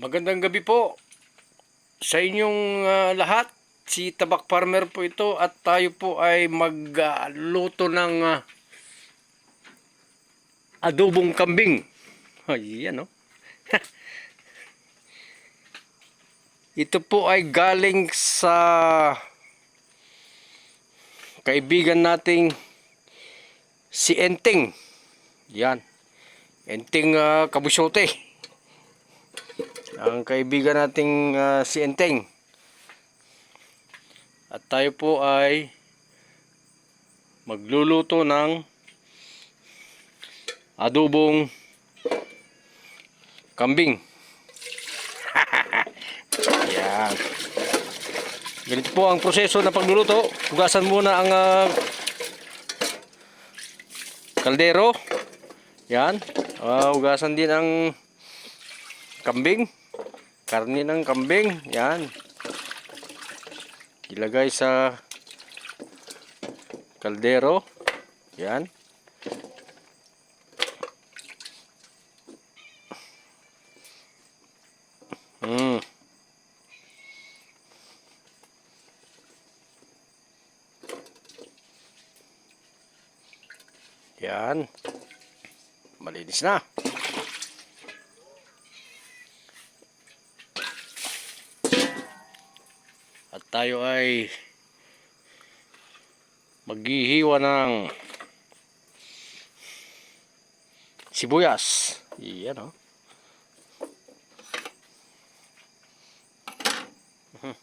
Magandang gabi po sa inyong ah, lahat. Si Tabak Farmer po ito at tayo po ay magluto ng ah, adobong kambing. Ay, yan oh. ito po ay galing sa kaibigan nating si Enting. Yan. Enting uh, Kabusyote ang kaibigan nating ah, si Enteng. At tayo po ay magluluto ng adobong kambing. Yan. Ganito po ang proseso ng pagluluto. Hugasan muna ang ah, kaldero. Yan. Ah, hugasan din ang kambing. Karne ng kambing. Yan. Ilagay sa kaldero. Yan. Mm. Yan. Malinis na. Tayo ay maghihiwa ng sibuyas. Yan o. Mhm.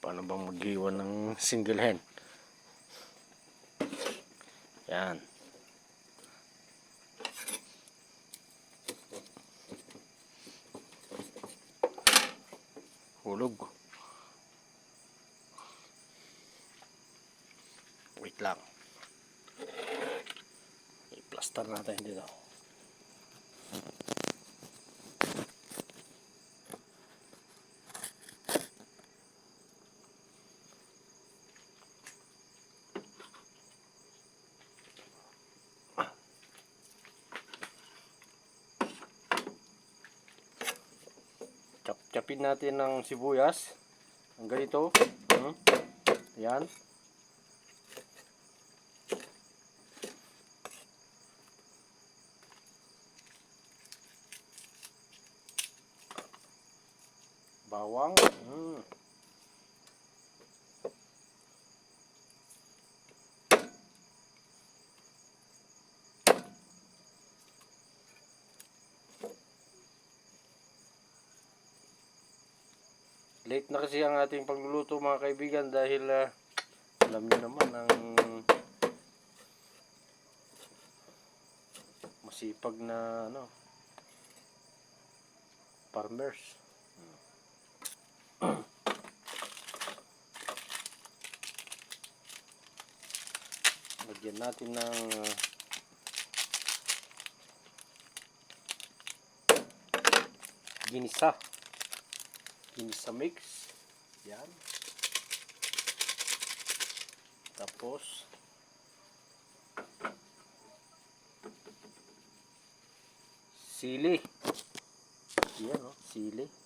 Paano bang maghiwa ng single hen? Yan. Wait lang. I-plaster natin dito. Chap-chapin natin ng sibuyas. Ang ganito. Hmm. Yan. Bawang. Hmm. Late na kasi ang ating pagluluto mga kaibigan dahil ah, alam niyo naman ang masipag na ano farmers. Lagyan natin ng ah, ginisa. Ginisa mix. Yan. Tapos sili. Yan oh, sili.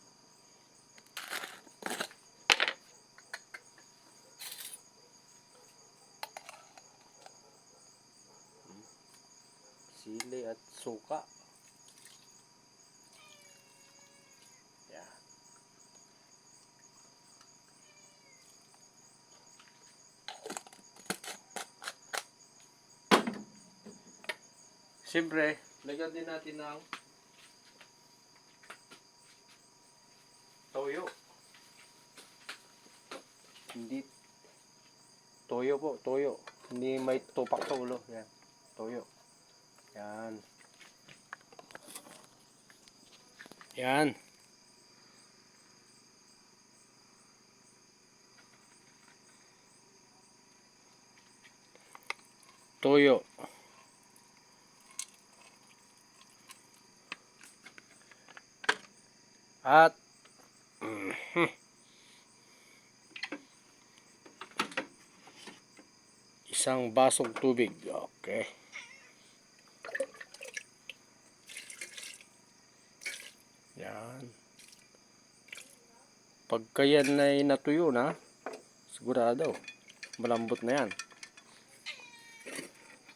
Sili at suka. Yan. Siyempre, lagyan din natin ng toyo. Hindi toyo po, toyo. Hindi may tupak sa ulo. Yan. Toyo. Yan. Yan. Toyo. At mhm. isang basong tubig. Okay. Yan. Pagka yan ay natuyo na, sigurado, malambot na yan.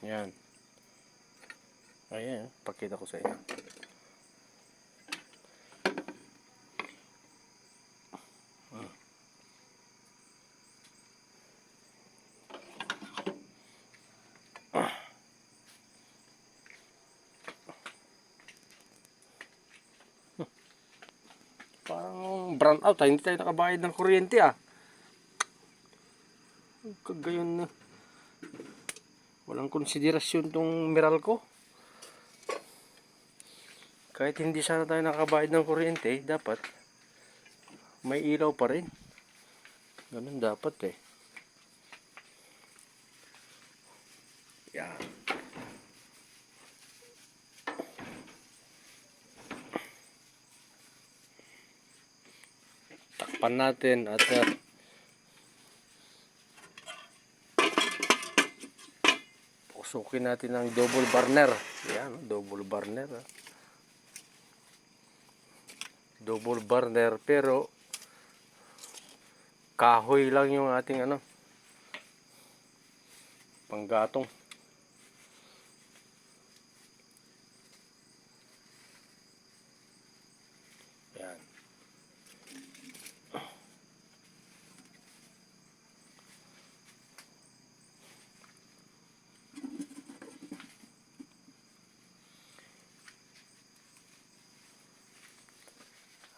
Yan. Ayan, pakita ko sa inyo. Parang brown out ah. Hindi tayo nakabayad ng kuryente ah. Kagayon na. Walang konsiderasyon tong Meralco. Kahit hindi sana tayo nakabayad ng kuryente, dapat may ilaw pa rin. Ganun dapat eh. Takpan natin at uh, pusukin natin ng double burner. Yan, double burner. ah. Double burner pero kahoy lang yung ating ano panggatong.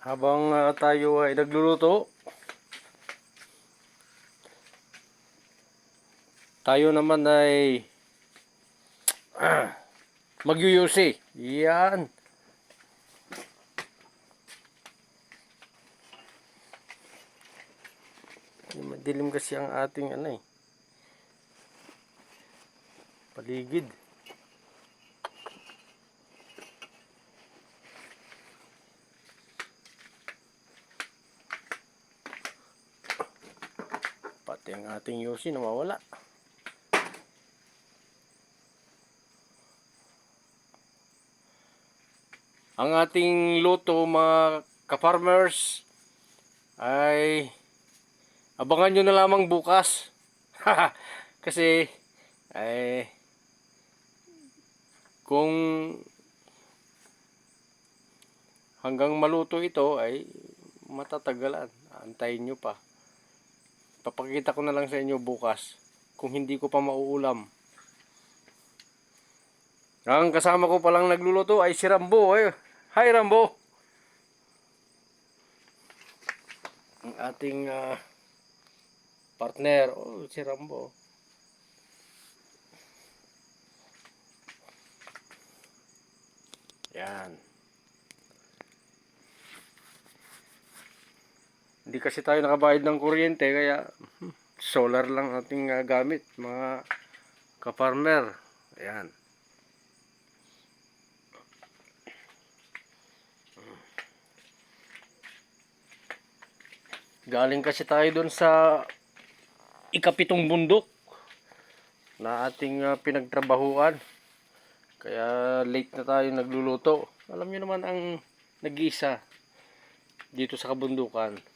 Habang ah, tayo ay nagluluto, tayo naman ay magyuyusi. Yan. Madilim kasi ang ating ano eh. Paligid. Ang ating yosi nawawala. Ang ating luto mga ka-farmers ay abangan nyo na lamang bukas. Kasi ay kung hanggang maluto ito ay matatagalan. Antayin nyo pa. Papakita ko na lang sa inyo bukas kung hindi ko pa mauulam. Ang kasama ko palang nagluluto ay si Rambo. Ay, hi Rambo! Ang ating ah, partner. Oh, si Rambo. Yan. Hindi kasi tayo nakabayad ng kuryente kaya hmm, solar lang ating ah, gamit mga ka-farmer. Ayan. Galing kasi tayo doon sa ikapitong bundok na ating ah, pinagtrabahuan. Kaya late na tayo nagluluto. Alam niyo naman ang nag-isa dito sa kabundukan.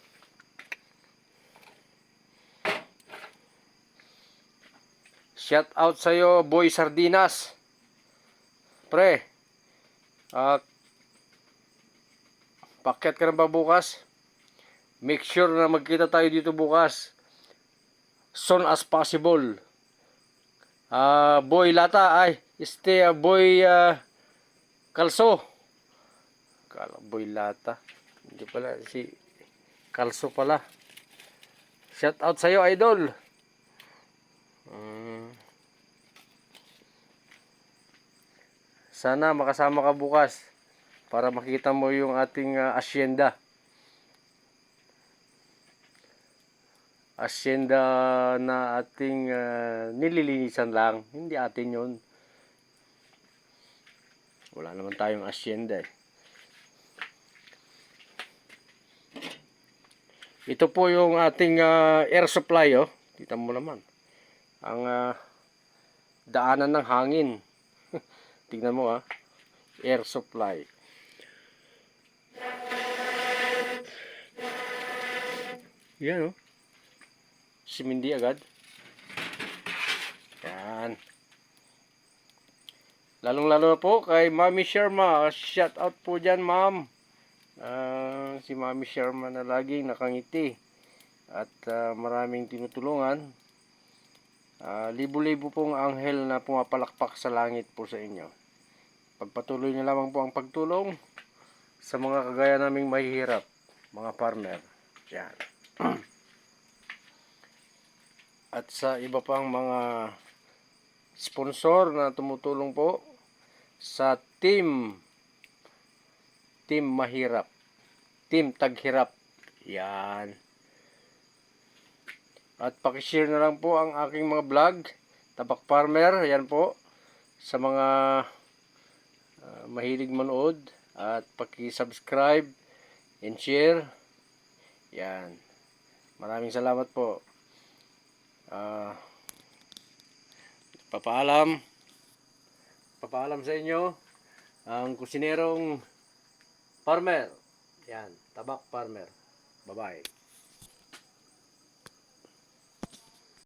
Shout out sa iyo, Boy Sardinas. Pre. Ah pakyat ka na ba bukas? Make sure na magkita tayo dito bukas. Soon as possible. Ah, boy lata ay este ah, boy ah, kalso. Kala boy lata. Hindi pala si kalso pala. Shout out sa iyo, idol. Mm. Sana makasama ka bukas para makita mo yung ating ah, asyenda. asyenda na ating ah, nililinisan lang. Hindi atin yun. Wala naman tayong asyenda eh. Ito po yung ating ah, air supply oh. Kita mo naman. Ang ah, daanan ng hangin. Tingnan mo ah. Air supply. Yan oh. Simindi agad. Yan. Lalong-lalo na po kay Mami Sharma. Shout out po dyan, ma'am. Ah, si Mami Sharma na laging nakangiti. At ah, maraming tinutulungan. Ah, libo-libo pong anghel na pumapalakpak sa langit po sa inyo. Pagpatuloy niyo lamang po ang pagtulong sa mga kagaya naming mahihirap, mga farmer. Yan. At sa iba pang mga sponsor na tumutulong po sa team team mahirap team taghirap yan at pakishare na lang po ang aking mga vlog. Tabak Farmer yan po. Sa mga ah, mahilig manood at paki-subscribe and share. Yan. Maraming salamat po. Ah, papaalam. Papaalam sa inyo ang kusinerong farmer. Yan tabak farmer. Bye bye